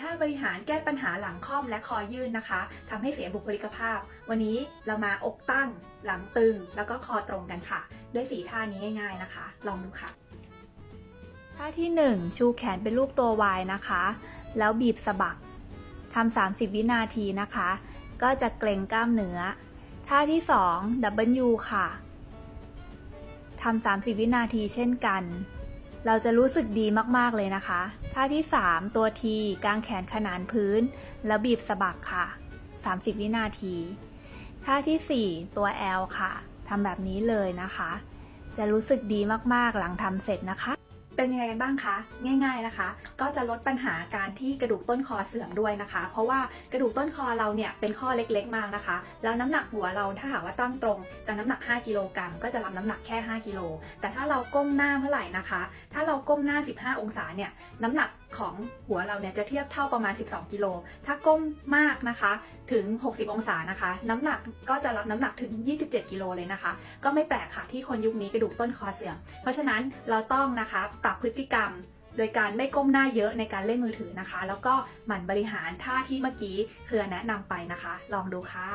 ท่าบริหารแก้ปัญหาหลังค่อมและคอยื่นนะคะทำให้เสียบุคลิกภาพ วันนี้เรามาอกตั้ง หลังตึง แล้วก็คอตรงกันค่ะ ด้วยสีท่านี้ง่าย ๆนะคะ ลองดูค่ะท่าที่ 1 ชูแขนเป็นรูปตัว Y นะคะ แล้วบีบสะบักทำ30 วินาทีนะคะ ก็จะเกรงกล้ามเนื้อ ท่าที่2 W ค่ะทำ30 วินาทีเช่นกัน เราจะรู้สึกดีมากๆเลยนะคะ ท่าที่ 3 ตัวทีกางแขนขนานพื้น แล้วบีบสะบักค่ะ 30 วินาที ท่าที่ 4 ตัว L ค่ะทำแบบนี้เลยนะคะ จะรู้สึกดีมากๆหลังทำเสร็จนะคะ เป็นยังไงกันบ้างคะง่าย ๆนะคะ ก็จะลดปัญหาการที่กระดูกต้นคอเสื่อมด้วยนะคะ เพราะว่ากระดูกต้นคอเราเนี่ยเป็นข้อเล็กๆมากนะคะ แล้วน้ำหนักหัวเราถ้าหากว่าตั้งตรงจากน้ำหนัก 5 กิโลกรัมก็จะรับน้ำหนักแค่ 5 กิโล แต่ถ้าเราก้มหน้าเมื่อไหร่นะคะ ถ้าเราก้มหน้า 15 องศาเนี่ยน้ำหนักของหัวเราเนี่ยจะเทียบเท่าประมาณ 12 กิโล ถ้าก้มมากนะคะ ถึง 60 องศานะคะ น้ำหนักก็จะรับน้ำหนักถึง 27 กิโลเลยนะคะ ก็ไม่แปลกค่ะที่คนยุคนี้กระดูกต้นคอเสื่อม เพราะฉะนั้นเราต้องนะคะปรัรับพฤติกรรม โดยการไม่ก้มหน้าเยอะในการเล่นมือถือนะคะ แล้วก็หมั่นบริหารท่าที่เมื่อกี้เครือแนะนำไปนะคะ ลองดูค่ะ